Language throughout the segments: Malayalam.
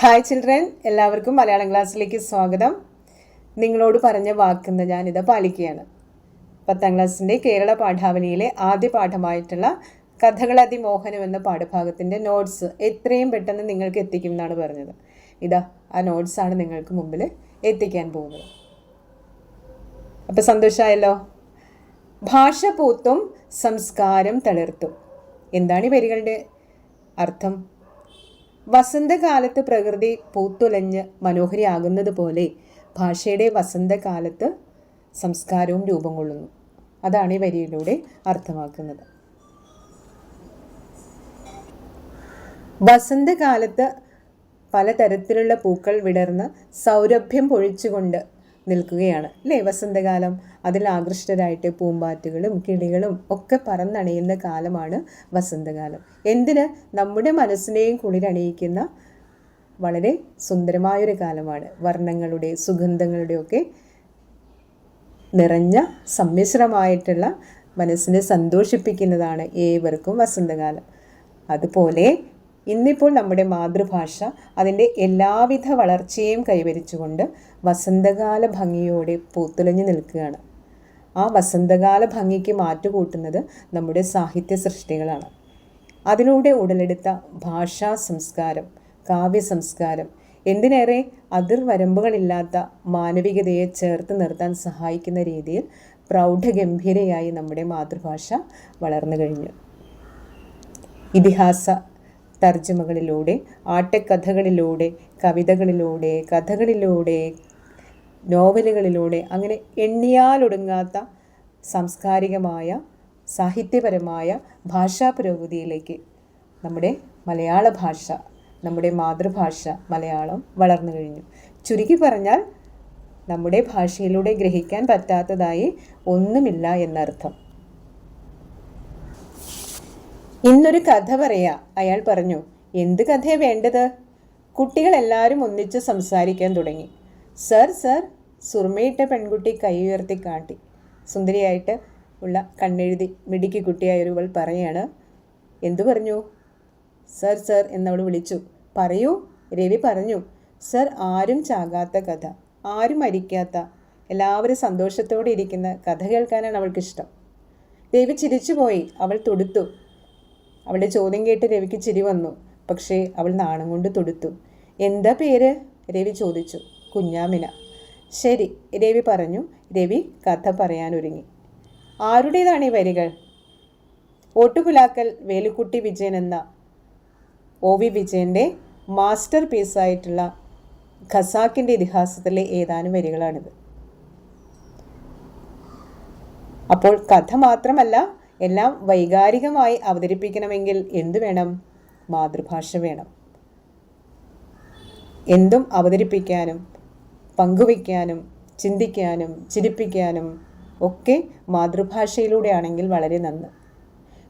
ഹായ് ചിൽഡ്രൻ എല്ലാവർക്കും മലയാളം ക്ലാസ്സിലേക്ക് സ്വാഗതം. നിങ്ങളോട് പറഞ്ഞ വാക്കുന്ന ഞാനിത് പാലിക്കുകയാണ്. പത്താം ക്ലാസ്സിന്റെ കേരള പാഠാവലിയിലെ ആദ്യ പാഠമായിട്ടുള്ള കഥകളതിമോഹനം എന്ന പാഠഭാഗത്തിന്റെ നോട്ട്സ് എത്രയും പെട്ടെന്ന് നിങ്ങൾക്ക് എത്തിക്കും എന്നാണ് പറഞ്ഞത്. ഇതാ ആ നോട്ട്സാണ് നിങ്ങൾക്ക് മുമ്പിൽ എത്തിക്കാൻ പോകുന്നത്. അപ്പോൾ സന്തോഷമായല്ലോ ഭാഷ പൂത്തും സംസ്കാരം തളിർത്തും. എന്താണ് ഈ വരികളുടെ അർത്ഥം? വസന്തകാലത്ത് പ്രകൃതി പൂത്തുലഞ്ഞ് മനോഹരിയാകുന്നത് പോലെ ഭാഷയുടെ വസന്തകാലത്ത് സംസ്കാരവും രൂപം കൊള്ളുന്നു അതാണ് ഈ വരിയിലൂടെ അർത്ഥമാക്കുന്നത്. വസന്തകാലത്ത് പലതരത്തിലുള്ള പൂക്കൾ വിടർന്ന് സൗരഭ്യം പൊഴിച്ചുകൊണ്ട് നിൽക്കുകയാണ്. അല്ലേ? വസന്തകാലം അതിൽ ആകൃഷ്ടരായിട്ട് പൂമ്പാറ്റുകളും കിളികളും ഒക്കെ പറന്നണിയുന്ന കാലമാണ് വസന്തകാലം. എന്തിന്? നമ്മുടെ മനസ്സിനെയും കുളിരണിയിക്കുന്ന വളരെ സുന്ദരമായൊരു കാലമാണ്. വർണങ്ങളുടെ സുഗന്ധങ്ങളുടെയൊക്കെ നിറഞ്ഞ സമ്മിശ്രമായിട്ടുള്ള മനസ്സിനെ സന്തോഷിപ്പിക്കുന്നതാണ് ഏവർക്കും വസന്തകാലം. അതുപോലെ ഇന്നിപ്പോൾ നമ്മുടെ മാതൃഭാഷ അതിന്റെ എല്ലാവിധ വളർച്ചയും കൈവരിച്ചുകൊണ്ട് വസന്തകാല ഭംഗിയോടെ പൂത്തുലഞ്ഞു നിൽക്കുകയാണ്. ആ വസന്തകാല ഭംഗിക്ക് മാറ്റുകൂട്ടുന്നത് നമ്മുടെ സാഹിത്യ സൃഷ്ടികളാണ്. അതിലൂടെ ഉടലെടുത്ത ഭാഷാ സംസ്കാരം കാവ്യ സംസ്കാരം എന്തിനേറെ അതിർവരമ്പുകളില്ലാത്ത മാനവികതയെ ചേർത്ത് നിർത്താൻ സഹായിക്കുന്ന രീതിയിൽ പ്രൗഢഗംഭീരയായി നമ്മുടെ മാതൃഭാഷ വളർന്നു കഴിഞ്ഞു. ഇതിഹാസ തർജമകളിലൂടെ ആട്ടക്കഥകളിലൂടെ കവിതകളിലൂടെ കഥകളിലൂടെ നോവലുകളിലൂടെ അങ്ങനെ എണ്ണിയാലൊടുങ്ങാത്ത സാംസ്കാരികമായ സാഹിത്യപരമായ ഭാഷാ പുരോഗതിയിലേക്ക് നമ്മുടെ മലയാള ഭാഷ നമ്മുടെ മാതൃഭാഷ മലയാളം വളർന്നു കഴിഞ്ഞു. ചുരുക്കി പറഞ്ഞാൽ നമ്മുടെ ഭാഷയിലൂടെ ഗ്രഹിക്കാൻ പറ്റാത്തതായി ഒന്നുമില്ല എന്നർത്ഥം. ഇന്നൊരു കഥ പറയാ. അയാൾ പറഞ്ഞു എന്ത് കഥയാണ് വേണ്ടത്? കുട്ടികളെല്ലാവരും ഒന്നിച്ച് സംസാരിക്കാൻ തുടങ്ങി. സർ സർ സുർമയിട്ട പെൺകുട്ടി കൈ ഉയർത്തി കാട്ടി. സുന്ദരിയായിട്ട് ഉള്ള കണ്ണെഴുതി മിടുക്കി കുട്ടിയായ ഒരുവൾ പറയാണ് എന്തു പറഞ്ഞു? സർ സർ എന്നവൾ വിളിച്ചു. പറയൂ. രവി പറഞ്ഞു സർ ആരും ചാകാത്ത കഥ ആരും മരിക്കാത്ത എല്ലാവരും സന്തോഷത്തോടെ ഇരിക്കുന്ന കഥ കേൾക്കാനാണ് അവൾക്കിഷ്ടം. രവി ചിരിച്ചുപോയി. അവൾ തൊടുത്തു അവളുടെ ചോദ്യം കേട്ട് രവിക്ക് ചിരി വന്നു. പക്ഷേ അവൾ നാണം കൊണ്ട് തൊടുത്തു. എന്താ പേര്? രവി ചോദിച്ചു. കുഞ്ഞാമിന. ശരി രവി പറഞ്ഞു. രവി കഥ പറയാനൊരുങ്ങി ആരുടേതാണ് ഈ വരികൾ? ഓട്ടുപുലാക്കൽ വേലുക്കുട്ടി വിജയൻ എന്ന ഒ വി വിജയന്റെ മാസ്റ്റർ പീസായിട്ടുള്ള ഖസാക്കിന്റെ ഇതിഹാസത്തിലെ ഏതാനും വരികളാണിത്. അപ്പോൾ കഥ മാത്രമല്ല എല്ലാം വൈകാരികമായി അവതരിപ്പിക്കണമെങ്കിൽ എന്തു വേണം? മാതൃഭാഷ വേണം. എന്തും അവതരിപ്പിക്കാനും പങ്കുവയ്ക്കാനും ചിന്തിക്കാനും ചിരിപ്പിക്കാനും ഒക്കെ മാതൃഭാഷയിലൂടെയാണെങ്കിൽ വളരെ നന്ന്.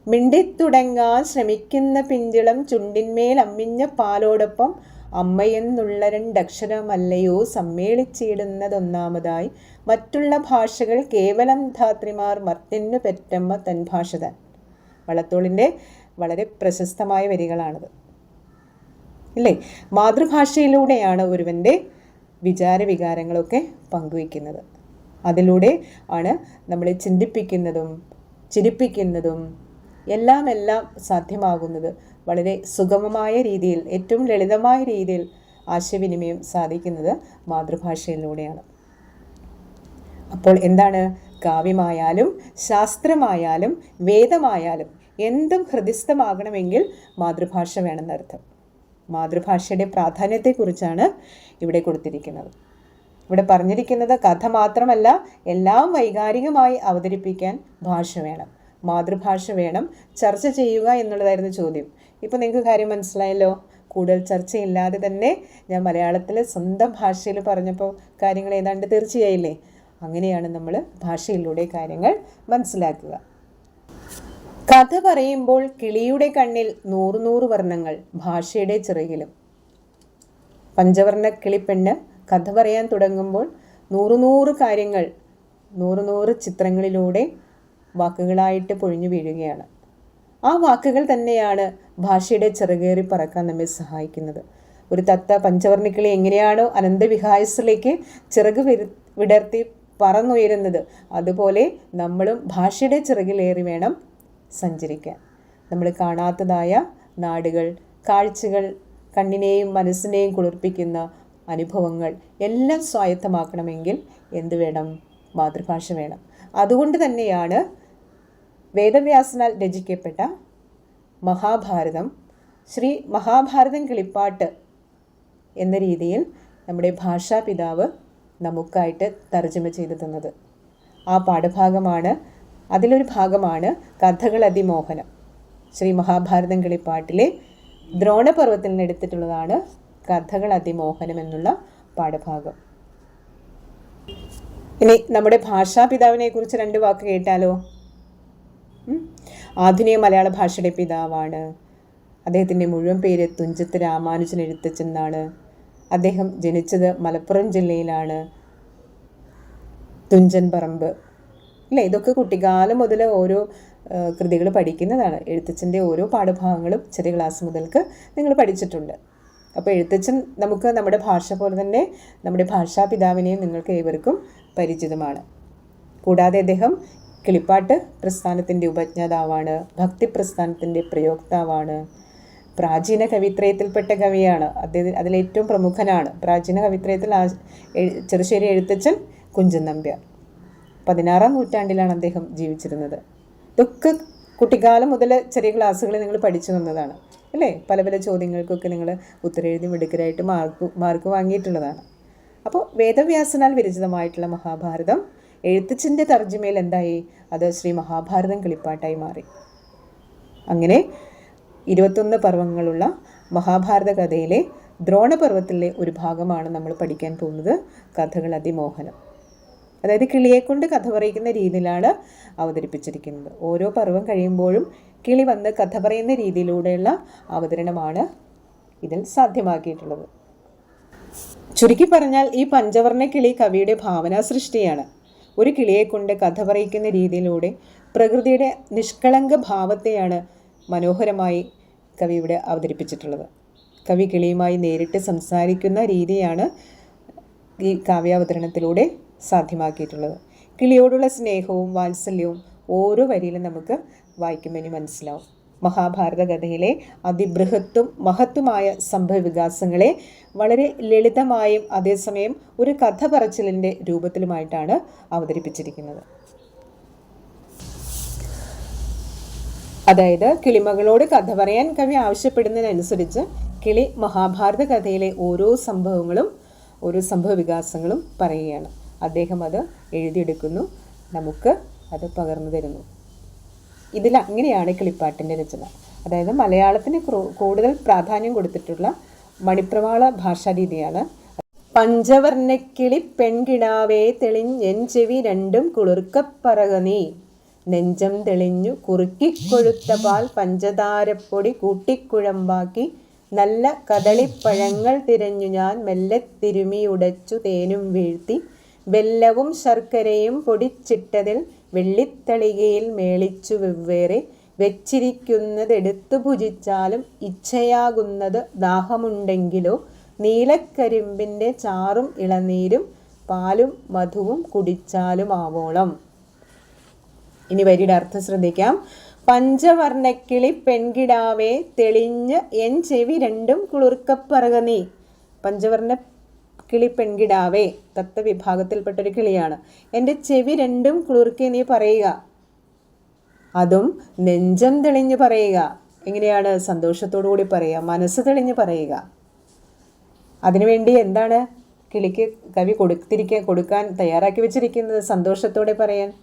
മിണ്ടിത്തുടങ്ങാൻ ശ്രമിക്കുന്ന പിഞ്ചിളം ചുണ്ടിന്മേൽ അമ്മിഞ്ഞ പാലോടൊപ്പം അമ്മയെന്നുള്ള രണ്ടക്ഷരമല്ലയോ സമ്മേളിച്ചിടുന്നതൊന്നാമതായി മറ്റുള്ള ഭാഷകൾ കേവലം ധാത്രിമാർ മർത്തിനു പെറ്റമ്മ തൻ ഭാഷ വളത്തോളിന്റെ വളരെ പ്രശസ്തമായ വരികളാണത്. ഇല്ലേ? മാതൃഭാഷയിലൂടെയാണ് ഒരുവന്റെ വിചാര വികാരങ്ങളൊക്കെ പങ്കുവയ്ക്കുന്നത്. അതിലൂടെ ആണ് നമ്മളെ ചിന്തിപ്പിക്കുന്നതും ചിരിപ്പിക്കുന്നതും എല്ലാം എല്ലാം സാധ്യമാകുന്നത്. വളരെ സുഗമമായ രീതിയിൽ ഏറ്റവും ലളിതമായ രീതിയിൽ ആശയവിനിമയം സാധിക്കുന്നത് മാതൃഭാഷയിലൂടെയാണ്. അപ്പോൾ എന്താണ്? കാവ്യമായാലും ശാസ്ത്രമായാലും വേദമായാലും എന്തും ഹൃദിസ്ഥമാകണമെങ്കിൽ മാതൃഭാഷ വേണമെന്നർത്ഥം. മാതൃഭാഷയുടെ പ്രാധാന്യത്തെക്കുറിച്ചാണ് ഇവിടെ കൊടുത്തിരിക്കുന്നത്. ഇവിടെ പറഞ്ഞിരിക്കുന്നത് കഥ മാത്രമല്ല എല്ലാം വൈകാരികമായി അവതരിപ്പിക്കാൻ ഭാഷ വേണം. മാതൃഭാഷ വേണം ചർച്ച ചെയ്യുക എന്നുള്ളതായിരുന്നു ചോദ്യം. ഇപ്പോൾ നിങ്ങൾക്ക് കാര്യം മനസ്സിലായല്ലോ? കൂടുതൽ ചർച്ചയില്ലാതെ തന്നെ ഞാൻ മലയാളത്തിൽ സ്വന്തം ഭാഷയിൽ പറഞ്ഞപ്പോൾ കാര്യങ്ങൾ ഏതാണ്ട് തീർച്ചയായില്ലേ? അങ്ങനെയാണ് നമ്മൾ ഭാഷയിലൂടെ കാര്യങ്ങൾ മനസ്സിലാക്കുക. കഥ പറയുമ്പോൾ കിളിയുടെ കണ്ണിൽ നൂറ് നൂറ് വർണങ്ങൾ ഭാഷയുടെ ചിറകിലും. പഞ്ചവർണ കിളിപ്പെണ്ണ് കഥ പറയാൻ തുടങ്ങുമ്പോൾ നൂറ് നൂറ് കാര്യങ്ങൾ നൂറ് നൂറ് ചിത്രങ്ങളിലൂടെ വാക്കുകളായിട്ട് പൊഴിഞ്ഞു വീഴുകയാണ്. ആ വാക്കുകൾ തന്നെയാണ് ഭാഷയുടെ ചിറകേറി പറക്കാൻ നമ്മെ സഹായിക്കുന്നത്. ഒരു തത്ത പഞ്ചവർണിക്കിളി എങ്ങനെയാണോ അനന്തവിഹായസിലേക്ക് ചിറക് വിടർത്തി പറന്നുയരുന്നത്. അതുപോലെ നമ്മളും ഭാഷയുടെ ചിറകിലേറി വേണം സഞ്ചരിക്കാൻ. നമ്മൾ കാണാത്തതായ നാടുകൾ കാഴ്ചകൾ കണ്ണിനെയും മനസ്സിനെയും കുളിർപ്പിക്കുന്ന അനുഭവങ്ങൾ എല്ലാം സ്വായത്തമാക്കണമെങ്കിൽ എന്ത് വേണം? മാതൃഭാഷ വേണം. അതുകൊണ്ട് തന്നെയാണ് വേദവ്യാസനാൽ രചിക്കപ്പെട്ട മഹാഭാരതം ശ്രീ മഹാഭാരതം കിളിപ്പാട്ട് എന്ന രീതിയിൽ നമ്മുടെ ഭാഷാപിതാവ് നമുക്കായിട്ട് തർജമ ചെയ്തു തന്നത്. ആ പാഠഭാഗമാണ് അതിലൊരു ഭാഗമാണ് കഥകൾ അതിമോഹനം. ശ്രീ മഹാഭാരതം കളിപ്പാട്ടിലെ ദ്രോണപർവത്തിൽ നിന്ന് എടുത്തിട്ടുള്ളതാണ് കഥകൾ അതിമോഹനം എന്നുള്ള പാഠഭാഗം. ഇനി നമ്മുടെ ഭാഷാപിതാവിനെ കുറിച്ച് രണ്ട് വാക്ക് കേട്ടാലോ? ആധുനിക മലയാള ഭാഷയുടെ പിതാവാണ്. അദ്ദേഹത്തിന്റെ മുഴുവൻ പേര് തുഞ്ചത്ത് രാമാനുജൻ എഴുത്തച്ഛനാണ് അദ്ദേഹം ജനിച്ചത് മലപ്പുറം ജില്ലയിലാണ്. തുഞ്ചൻ പറമ്പ്. അല്ലേ? ഇതൊക്കെ കുട്ടിക്കാലം മുതൽ ഓരോ കൃതികൾ പഠിക്കുന്നതാണ്. എഴുത്തച്ഛന്റെ ഓരോ പാഠഭാഗങ്ങളും ചെറിയ ക്ലാസ് മുതൽക്ക് നിങ്ങൾ പഠിച്ചിട്ടുണ്ട്. അപ്പോൾ എഴുത്തച്ഛൻ നമുക്ക് നമ്മുടെ ഭാഷ പോലെ തന്നെ നമ്മുടെ ഭാഷാപിതാവിനെയും നിങ്ങൾക്ക് ഏവർക്കും പരിചിതമാണ്. കൂടാതെ അദ്ദേഹം കിളിപ്പാട്ട് പ്രസ്ഥാനത്തിന്റെ ഉപജ്ഞാതാവാണ് ഭക്തി പ്രസ്ഥാനത്തിന്റെ പ്രയോക്താവാണ്. പ്രാചീന കവിത്രയത്തിൽപ്പെട്ട കവിയാണ്. അദ്ദേഹം അതിലേറ്റവും പ്രമുഖനാണ്. പ്രാചീന കവിത്രയത്തിൽ ചെറുശ്ശേരി എഴുത്തച്ഛൻ കുഞ്ചൻ നമ്പ്യാർ പതിനാറാം നൂറ്റാണ്ടിലാണ് അദ്ദേഹം ജീവിച്ചിരുന്നത്. ഇതൊക്കെ കുട്ടിക്കാലം മുതൽ ചെറിയ ക്ലാസ്സുകളിൽ നിങ്ങൾ പഠിച്ചു വന്നതാണ്. അല്ലേ? പല പല ചോദ്യങ്ങൾക്കൊക്കെ നിങ്ങൾ ഉത്തരെഴുതി മിടുക്കരായിട്ട് മാർക്ക് മാർക്ക് വാങ്ങിയിട്ടുള്ളതാണ്. അപ്പോൾ വേദവ്യാസനാൽ വിരചിതമായിട്ടുള്ള മഹാഭാരതം എഴുത്തച്ഛന്റെ തർജമയിൽ എന്തായി? അത് ശ്രീ മഹാഭാരതം കിളിപ്പാട്ടായി മാറി. അങ്ങനെ ഇരുപത്തൊന്ന് പർവങ്ങളുള്ള മഹാഭാരത കഥയിലെ ദ്രോണപർവത്തിലെ ഒരു ഭാഗമാണ് നമ്മൾ പഠിക്കാൻ പോകുന്നത് കഥകൾ അതിമോഹനം. അതായത് കിളിയെക്കൊണ്ട് കഥ പറയിക്കുന്ന രീതിയിലാണ് അവതരിപ്പിച്ചിരിക്കുന്നത്. ഓരോ പർവം കഴിയുമ്പോഴും കിളി വന്ന് കഥ പറയുന്ന രീതിയിലൂടെയുള്ള അവതരണമാണ് ഇതിൽ സാധ്യമാക്കിയിട്ടുള്ളത്. ചുരുക്കി പറഞ്ഞാൽ ഈ പഞ്ചവർണ കിളി കവിയുടെ ഭാവനാ സൃഷ്ടിയാണ്. ഒരു കിളിയെ കൊണ്ട് കഥ പറയിക്കുന്ന രീതിയിലൂടെ പ്രകൃതിയുടെ നിഷ്കളങ്ക ഭാവത്തെയാണ് മനോഹരമായി കവി ഇവിടെ അവതരിപ്പിച്ചിട്ടുള്ളത്. കവി കിളിയുമായി നേരിട്ട് സംസാരിക്കുന്ന രീതിയാണ് ഈ കാവ്യാവതരണത്തിലൂടെ സാധ്യമാക്കിയിട്ടുള്ളത്. കിളിയോടുള്ള സ്നേഹവും വാത്സല്യവും ഓരോ വരിയിലും നമുക്ക് വായിക്കുമ്പോൾ മനസ്സിലാവും. മഹാഭാരത കഥയിലെ അതിബൃഹത്തും മഹത്തുമായ സംഭവ വികാസങ്ങളെ വളരെ ലളിതമായും അതേസമയം ഒരു കഥ പറച്ചിലിന്റെ രൂപത്തിലുമായിട്ടാണ് അവതരിപ്പിച്ചിരിക്കുന്നത്. അതായത് കിളിമകളോട് കഥ പറയാൻ കവി ആവശ്യപ്പെടുന്നതിനനുസരിച്ച് കിളി മഹാഭാരത കഥയിലെ ഓരോ സംഭവങ്ങളും ഓരോ സംഭവ വികാസങ്ങളും പറയുകയാണ്. അദ്ദേഹം അത് എഴുതിയെടുക്കുന്നു. നമുക്ക് അത് പകർന്നു തരുന്നു. ഇതിൽ അങ്ങനെയാണ് കിളിപ്പാട്ടിന്റെ രചന. അതായത് മലയാളത്തിന് കൂടുതൽ പ്രാധാന്യം കൊടുത്തിട്ടുള്ള മണിപ്രവാള ഭാഷാരീതിയാണ് പഞ്ചവർണക്കിളി പെൺകിടാവേ തെളിഞ്ഞെൻ ചെവി രണ്ടും കുളിർക്കപ്പറക നീ. നെഞ്ചം തെളിഞ്ഞു കുറുക്കിക്കൊഴുത്ത പാൽ പഞ്ചതാരപ്പൊടി കൂട്ടിക്കുഴമ്പാക്കി നല്ല കദളിപ്പഴങ്ങൾ തിരഞ്ഞു ഞാൻ മെല്ലെ തിരുമി ഉടച്ചു തേനും വീഴ്ത്തി വെല്ലവും ശർക്കരയും പൊടിച്ചിട്ടതിൽ വെള്ളിത്തളികയിൽ മേളിച്ചു വെവ്വേറെ വെച്ചിരിക്കുന്നത് എടുത്തു ഭുജിച്ചാലും ഇച്ഛയാകുന്നത് ദാഹമുണ്ടെങ്കിലോ നീലക്കരിമ്പിന്റെ ചാറും ഇളനീരും പാലും മധുവും കുടിച്ചാലും ആവോളം ഇനി വരിയുടെ അർത്ഥം ശ്രദ്ധിക്കാം. പഞ്ചവർണക്കിളി പെൺകിടാവേ തെളിഞ്ഞ് എൻ ചെവി രണ്ടും കുളിർക്കപ്പറക നീ. പഞ്ചവർണ കിളി പെൺകിടാവേ തത്ത വിഭാഗത്തിൽപ്പെട്ടൊരു കിളിയാണ്. എന്റെ ചെവി രണ്ടും കുളിർക്കി നീ പറയുക. അതും നെഞ്ചം തെളിഞ്ഞ് പറയുക. എങ്ങനെയാണ്? സന്തോഷത്തോടു കൂടി പറയുക. മനസ്സ് തെളിഞ്ഞ് പറയുക. അതിനുവേണ്ടി എന്താണ്? കിളിക്ക് കവി കൊടുത്തിരിക്കാൻ കൊടുക്കാൻ തയ്യാറാക്കി വെച്ചിരിക്കുന്നത് സന്തോഷത്തോടെ പറയാൻ.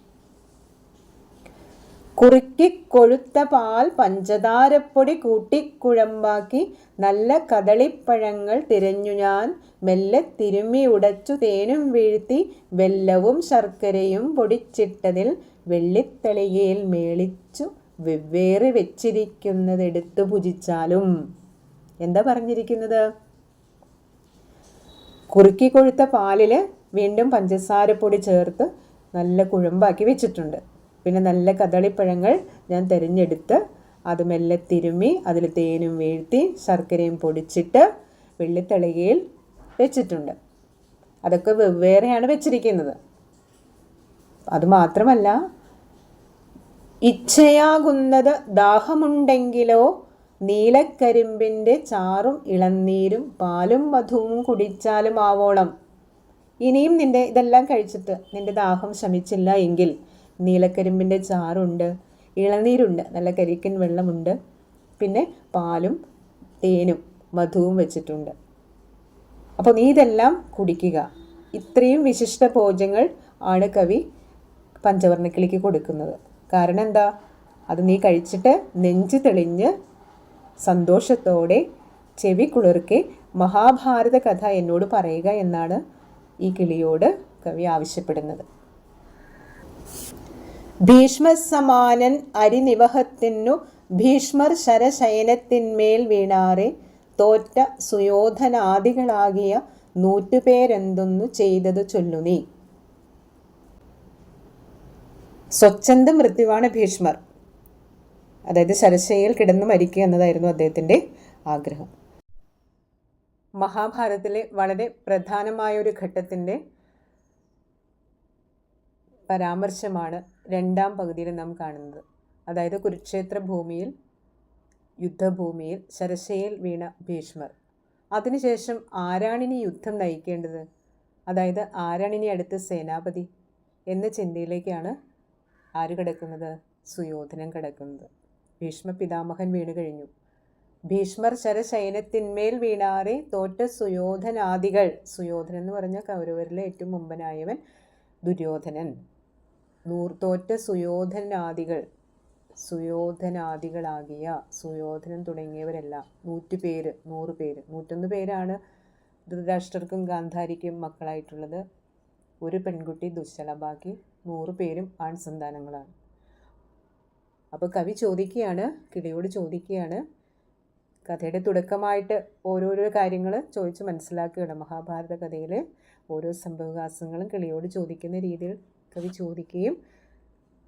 കുറുക്കി കൊഴുത്ത പാൽ പഞ്ചതാരപ്പൊടി കൂട്ടിക്കുഴമ്പാക്കി നല്ല കദളിപ്പഴങ്ങൾ തിരഞ്ഞു ഞാൻ. മെല്ലെ തിരുമ്മി ഉടച്ചു തേനും വീഴ്ത്തി വെല്ലവും ശർക്കരയും പൊടിച്ചിട്ടതിൽ വെള്ളിത്തളികയിൽ മേളിച്ചു വെവ്വേറെ വെച്ചിരിക്കുന്നതെടുത്തു പുജിച്ചാലും എന്താ പറഞ്ഞിരിക്കുന്നത്? കുറുക്കി കൊഴുത്ത പാലിൽ വീണ്ടും പഞ്ചസാരപ്പൊടി ചേർത്ത് നല്ല കുഴമ്പാക്കി വെച്ചിട്ടുണ്ട്. പിന്നെ നല്ല കദളിപ്പഴങ്ങൾ ഞാൻ തിരഞ്ഞെടുത്ത് അത് മെല്ലെ തിരുമ്മി അതിൽ തേനും വീഴ്ത്തി ശർക്കരയും പൊടിച്ചിട്ട് വെള്ളിത്തളികയിൽ വെച്ചിട്ടുണ്ട്. അതൊക്കെ വെവ്വേറെയാണ് വെച്ചിരിക്കുന്നത്. അതുമാത്രമല്ല ഇച്ഛയാകുന്നത് ദാഹമുണ്ടെങ്കിലോ നീലക്കരിമ്പിന്റെ ചാറും ഇളനീരും പാലും മധുവും കുടിച്ചാലും ആവോളം. ഇനിയും നിന്റെ ഇതെല്ലാം കഴിച്ചിട്ട് നിന്റെ ദാഹം ശമിച്ചില്ല എങ്കിൽ നീലക്കരിമ്പിന്റെ ചാറുണ്ട് ഇളനീരുണ്ട് നല്ല കരിക്കൻ വെള്ളമുണ്ട്. പിന്നെ പാലും തേനും മധുവും വെച്ചിട്ടുണ്ട്. അപ്പോൾ നീ ഇതെല്ലാം കുടിക്കുക. ഇത്രയും വിശിഷ്ട ഭോജ്യങ്ങൾ ആണ് കവി പഞ്ചവർണക്കിളിക്ക് കൊടുക്കുന്നത്. കാരണം എന്താ? അത് നീ കഴിച്ചിട്ട് നെഞ്ച് തെളിഞ്ഞ് സന്തോഷത്തോടെ ചെവി കുളിർക്കെ മഹാഭാരത കഥ എന്നോട് പറയുക എന്നാണ് ഈ കിളിയോട് കവി ആവശ്യപ്പെടുന്നത്. ഭീഷ്മസമാനൻ അരിനിവഹത്തിനു ഭീഷ്മർ ശരശയനത്തിന്മേൽ വീണാറെ. തോറ്റ സുയോധനാദികളാകിയ നൂറ്റുപേരെന്തൊന്നു ചെയ്തത് ചൊല്ലു നീ. സ്വച്ഛന്ത മൃത്യുവാണ് ഭീഷ്മർ. അതായത് ശരശയിൽ കിടന്നു മരിക്കുക എന്നതായിരുന്നു അദ്ദേഹത്തിന്റെ ആഗ്രഹം. മഹാഭാരതത്തിലെ വളരെ പ്രധാനമായ ഒരു ഘട്ടത്തിന്റെ പരാമർശമാണ് രണ്ടാം പകുതിയിൽ നാം കാണുന്നത്. അതായത് കുരുക്ഷേത്ര ഭൂമിയിൽ യുദ്ധഭൂമിയിൽ ശരശയിൽ വീണ ഭീഷ്മർ. അതിനുശേഷം ആരാണിനി യുദ്ധം നയിക്കേണ്ടത്? അതായത് ആരാണിനി അടുത്ത സേനാപതി? എന്ന ചിന്തയിലേക്കാണ് ആര് കിടക്കുന്നത്? സുയോധനൻ കിടക്കുന്നത്. ഭീഷ്മ പിതാമഹൻ വീണു കഴിഞ്ഞു. ഭീഷ്മർ ശരശയനത്തിന്മേൽ വീണാറെ തോറ്റ സുയോധനാദികൾ. സുയോധനൻ എന്ന് പറഞ്ഞ കൗരവരിലെ ഏറ്റവും മുമ്പനായവൻ ദുര്യോധനൻ. നൂർ തോറ്റ സുയോധനാദികൾ സുയോധനാദികളാകിയ സുയോധനൻ തുടങ്ങിയവരെല്ലാം നൂറ്റു പേര് നൂറ് പേര് നൂറ്റൊന്ന് പേരാണ് ധൃതരാഷ്ട്രർക്കും ഗാന്ധാരിക്കും മക്കളായിട്ടുള്ളത്. ഒരു പെൺകുട്ടി ദുശ്ശല ബാക്കി നൂറ് പേരും ആൺ സന്താനങ്ങളാണ് അപ്പോൾ കവി ചോദിക്കുകയാണ് കിളിയോട് ചോദിക്കുകയാണ് കഥയുടെ തുടക്കമായിട്ട് ഓരോരോ കാര്യങ്ങൾ ചോദിച്ച് മനസ്സിലാക്കുകയാണ് മഹാഭാരത കഥയിലെ ഓരോ സംഭവവികാസങ്ങളും കിളിയോട് ചോദിക്കുന്ന രീതിയിൽ കവി ചോദിക്കുകയും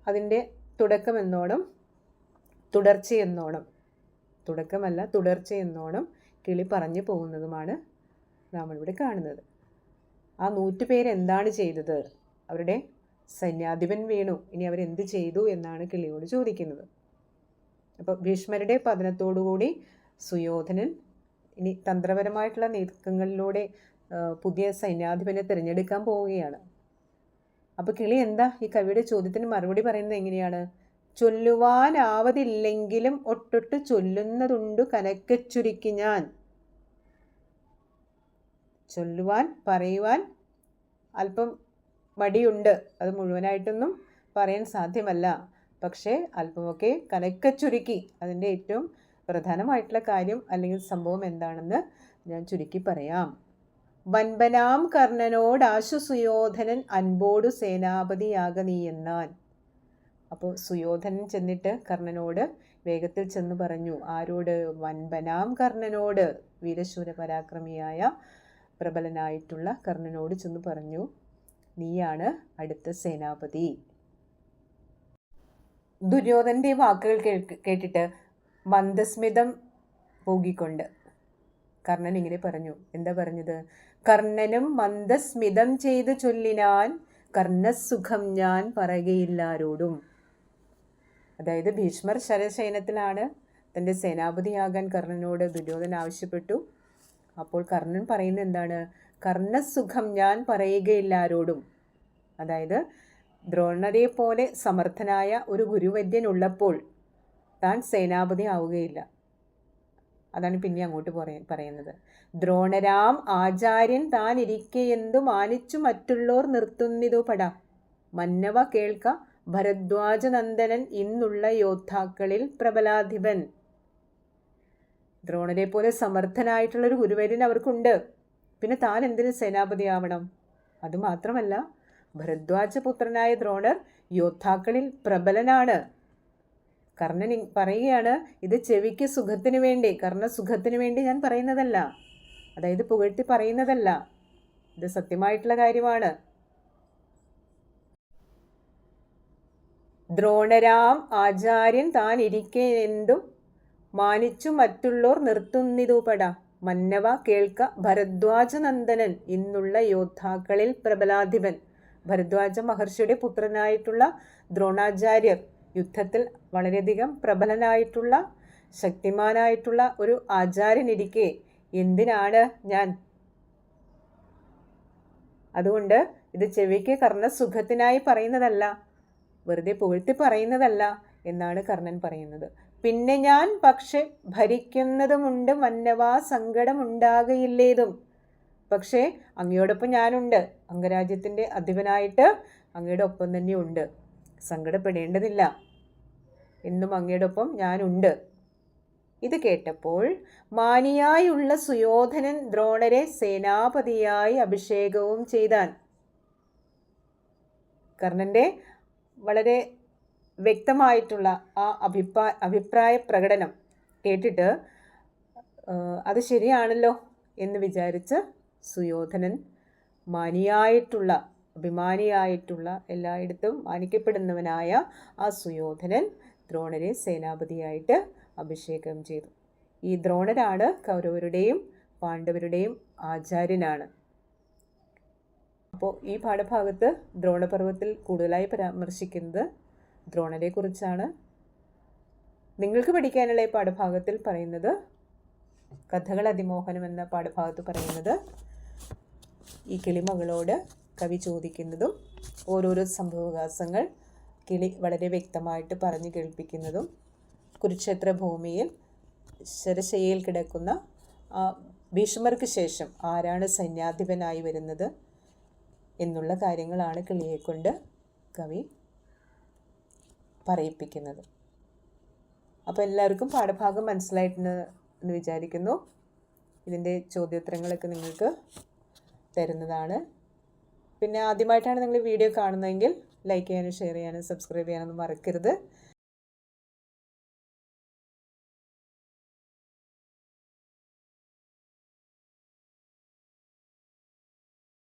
അതിന്റെ തുടക്കമെന്നോണം തുടർച്ചയെന്നോണം തുടക്കമല്ല തുടർച്ചയെന്നോണം കിളി പറഞ്ഞു പോകുന്നതുമാണ് നമ്മളിവിടെ കാണുന്നത്. ആ നൂറ്റുപേരെന്താണ് ചെയ്തത്? അവരുടെ സൈന്യാധിപൻ വീണു. ഇനി അവരെന്ത് ചെയ്തു എന്നാണ് കിളിയോട് ചോദിക്കുന്നത്. അപ്പോൾ ഭീഷ്മരുടെ പതനത്തോടുകൂടി സുയോധനൻ ഇനി തന്ത്രപരമായിട്ടുള്ള നീക്കങ്ങളിലൂടെ പുതിയ സൈന്യാധിപനെ തിരഞ്ഞെടുക്കാൻ പോവുകയാണ്. അപ്പോൾ കിളി എന്താ ഈ കവിയുടെ ചോദ്യത്തിന് മറുപടി പറയുന്നത് എങ്ങനെയാണ്? ചൊല്ലുവാനാവതില്ലെങ്കിലും ഒട്ടൊട്ട് ചൊല്ലുന്നതുണ്ടു കനക്കച്ചുരുക്കി ഞാൻ. ചൊല്ലുവാൻ പറയുവാൻ അല്പം മടിയുണ്ട്. അത് മുഴുവനായിട്ടൊന്നും പറയാൻ സാധ്യമല്ല. പക്ഷേ അല്പമൊക്കെ കനക്കച്ചുരുക്കി അതിന്റെ ഏറ്റവും പ്രധാനമായിട്ടുള്ള കാര്യം അല്ലെങ്കിൽ സംഭവം എന്താണെന്ന് ഞാൻ ചുരുക്കി പറയാം. വൻപനാം കർണനോടാശു സുയോധനൻ അൻപോടു സേനാപതിയാക നീ എന്നാൻ അപ്പോൾ സുയോധനൻ ചെന്നിട്ട് കർണനോട് വേഗത്തിൽ ചെന്ന് പറഞ്ഞു ആരോട്? വൻപനാം കർണനോട് വീരശൂര പരാക്രമിയായ പ്രബലനായിട്ടുള്ള കർണനോട് ചെന്ന് പറഞ്ഞു നീയാണ് അടുത്ത സേനാപതി. ദുര്യോധന്റെ വാക്കുകൾ കേട്ടിട്ട് മന്ദസ്മിതം പോകിക്കൊണ്ട് കർണൻ ഇങ്ങനെ പറഞ്ഞു എന്താ പറഞ്ഞത്? കർണനും മന്ദസ്മിതം ചെയ്ത് ചൊല്ലിനാൻ കർണസുഖം ഞാൻ പറയുകയില്ലാരോടും. അതായത് ഭീഷ്മർ ശരശയനത്തിലാണ് തന്റെ സേനാപതിയാകാൻ കർണനോട് ദുര്യോധൻ ആവശ്യപ്പെട്ടു. അപ്പോൾ കർണൻ പറയുന്നത് എന്താണ്? കർണസുഖം ഞാൻ പറയുകയില്ലാരോടും. അതായത് ദ്രോണരെ പോലെ സമർത്ഥനായ ഒരു ഗുരുവൈദ്യൻ ഉള്ളപ്പോൾ താൻ സേനാപതി ആവുകയില്ല. അതാണ് പിന്നെ അങ്ങോട്ട് പറയുന്നത്. ദ്രോണരാം ആചാര്യൻ താൻ ഇരിക്കയെന്തു മാനിച്ചു മറ്റുള്ളോർ നിർത്തുന്നിതു പട. മന്നവ കേൾക്ക ഭരദ്വാജനന്ദനൻ ഇന്നുള്ള യോദ്ധാക്കളിൽ പ്രബലാധിപൻ. ദ്രോണരെ പോലെ സമർത്ഥനായിട്ടുള്ളൊരു ഗുരുവര്യൻ അവർക്കുണ്ട്. പിന്നെ താൻ എന്തിനു സേനാപതിയാവണം? അതുമാത്രമല്ല ഭരദ്വാജപുത്രനായ ദ്രോണർ യോദ്ധാക്കളിൽ പ്രബലനാണ്. കർണൻ പറയുകയാണ് ഇത് ചെവിക്ക് സുഖത്തിന് വേണ്ടി കർണ സുഖത്തിന് വേണ്ടി ഞാൻ പറയുന്നതല്ല. അതായത് പുകഴ്ത്തി പറയുന്നതല്ല. ഇത് സത്യമായിട്ടുള്ള കാര്യമാണ്. ദ്രോണരാം ആചാര്യൻ താൻ ഇരിക്കെ എന്തും മാനിച്ചു മറ്റുള്ളോർ നിർത്തുന്നിതു പട മന്നവ കേൾക്ക ഭരദ്വാജനന്ദനൻ ഇന്നുള്ള യോദ്ധാക്കളിൽ പ്രബലാധിപൻ. ഭരദ്വാജ മഹർഷിയുടെ പുത്രനായിട്ടുള്ള ദ്രോണാചാര്യർ യുദ്ധത്തിൽ വളരെയധികം പ്രബലനായിട്ടുള്ള ശക്തിമാനായിട്ടുള്ള ഒരു ആചാര്യനിരിക്കെ എന്തിനാണ് ഞാൻ? അതുകൊണ്ട് ഇത് ചെവിക്ക് കർണ സുഖത്തിനായി പറയുന്നതല്ല വെറുതെ പുകഴ്ത്തി പറയുന്നതല്ല എന്നാണ് കർണൻ പറയുന്നത്. പിന്നെ ഞാൻ പക്ഷെ ഭരിക്കുന്നതുമുണ്ട് മന്നവാ സങ്കടമുണ്ടാകയില്ലേതും. പക്ഷേ അങ്ങയോടൊപ്പം ഞാനുണ്ട്. അംഗരാജ്യത്തിന്റെ അധിപനായിട്ട് അങ്ങയുടെ ഒപ്പം തന്നെ ഉണ്ട് സങ്കടപ്പെടേണ്ടതില്ല. എന്നും അങ്ങയുടെ ഒപ്പം ഞാനുണ്ട്. ഇത് കേട്ടപ്പോൾ മാനിയായുള്ള സുയോധനൻ ദ്രോണരെ സേനാപതിയായി അഭിഷേകവും ചെയ്താൻ. കർണന്റെ വളരെ വ്യക്തമായിട്ടുള്ള ആ അഭിപ്രായ അഭിപ്രായ പ്രകടനം കേട്ടിട്ട് അത് ശരിയാണല്ലോ എന്ന് വിചാരിച്ച് സുയോധനൻ മാനിയായിട്ടുള്ള അഭിമാനിയായിട്ടുള്ള എല്ലായിടത്തും മാനിക്കപ്പെടുന്നവനായ ആ സുയോധനൻ ദ്രോണരെ സേനാപതിയായിട്ട് അഭിഷേകം ചെയ്തു. ഈ ദ്രോണരാണ് കൗരവരുടെയും പാണ്ഡവരുടെയും ആചാര്യനാണ്. അപ്പോൾ ഈ പാഠഭാഗത്ത് ദ്രോണപർവത്തിൽ കൂടുതലായി പരാമർശിക്കുന്നത് ദ്രോണരെ കുറിച്ചാണ് നിങ്ങൾക്ക് പഠിക്കാനുള്ള ഈ പാഠഭാഗത്തിൽ പറയുന്നത് കഥകൾ അതിമോഹനം എന്ന പാഠഭാഗത്ത് പറയുന്നത് ഈ കിളിമകളോട് കവി ചോദിക്കുന്നതും ഓരോരോ സംഭവവികാസങ്ങൾ കിളി വളരെ വ്യക്തമായിട്ട് പറഞ്ഞു കേൾപ്പിക്കുന്നതും കുരുക്ഷേത്ര ഭൂമിയിൽ ശരശയിൽ കിടക്കുന്ന ഭീഷ്മർക്ക് ശേഷം ആരാണ് സൈന്യാധിപനായി വരുന്നത് എന്നുള്ള കാര്യങ്ങളാണ് കിളിയെക്കൊണ്ട് കവി പറയിപ്പിക്കുന്നത്. അപ്പോൾ എല്ലാവർക്കും പാഠഭാഗം മനസ്സിലായിട്ടുണ്ട് എന്ന് വിചാരിക്കുന്നു. ഇതിന്റെ ചോദ്യോത്തരങ്ങളൊക്കെ നിങ്ങൾക്ക് തരുന്നതാണ്. പിന്നെ ആദ്യമായിട്ടാണ് നിങ്ങൾ വീഡിയോ കാണുന്നതെങ്കിൽ ലൈക്ക് ചെയ്യാനും ഷെയർ ചെയ്യാനും സബ്സ്ക്രൈബ് ചെയ്യാനൊന്നും മറക്കരുത്.